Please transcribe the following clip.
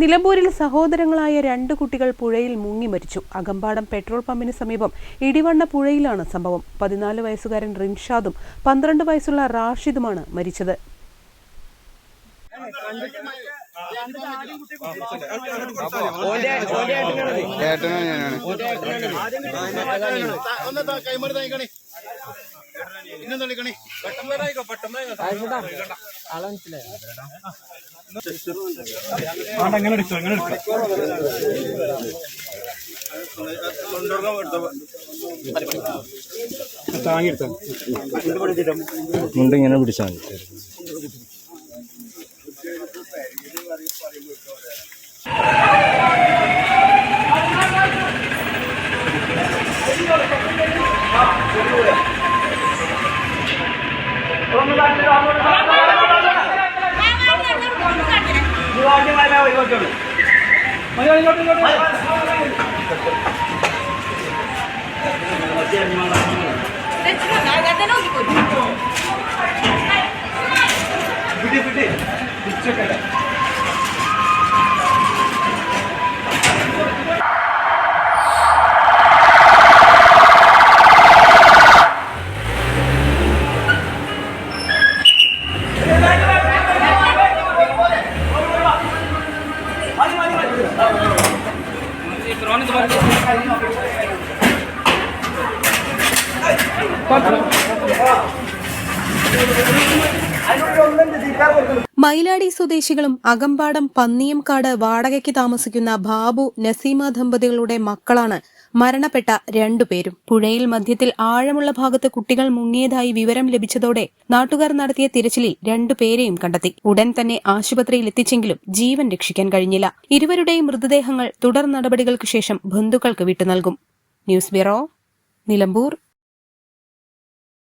നിലമ്പൂരിൽ സഹോദരങ്ങളായ രണ്ട് കുട്ടികൾ പുഴയിൽ മുങ്ങി മരിച്ചു. അകമ്പാടം പെട്രോൾ പമ്പിന് സമീപം ഇടിവണ്ണ പുഴയിലാണ് സംഭവം. പതിനാല് വയസ്സുകാരൻ റിൻഷാദും പന്ത്രണ്ട് വയസ്സുള്ള റാഷിദുമാണ് മരിച്ചത്. ഏട്ടനാ ഞാനാണ് മുണ്ട് ഇങ്ങനെ പിടിച്ചാൽ മതി. മലയാളികളോട്ട് ਪੁਰਾਣੇ ਜ਼ਮਾਨੇ ਦੇ മയിലാടി സ്വദേശികളും അകമ്പാടം പന്നിയംകാട് വാടകയ്ക്ക് താമസിക്കുന്ന ബാബു നസീമ ദമ്പതികളുടെ മക്കളാണ്. മരണപ്പെട്ട രണ്ടുപേരും പുഴയിൽ മധ്യത്തിൽ ആഴമുള്ള ഭാഗത്ത് കുട്ടികൾ മുങ്ങിയതായി വിവരം ലഭിച്ചതോടെ നാട്ടുകാർ നടത്തിയ തിരച്ചിലിൽ രണ്ടുപേരെയും കണ്ടെത്തി. ഉടൻ തന്നെ ആശുപത്രിയിൽ എത്തിച്ചെങ്കിലും ജീവൻ രക്ഷിക്കാൻ കഴിഞ്ഞില്ല. ഇരുവരുടെയും മൃതദേഹങ്ങൾ തുടർ നടപടികൾക്ക് ശേഷം ബന്ധുക്കൾക്ക് വിട്ടു നൽകും ന്യൂസ് ബ്യൂറോ നിലമ്പൂർ.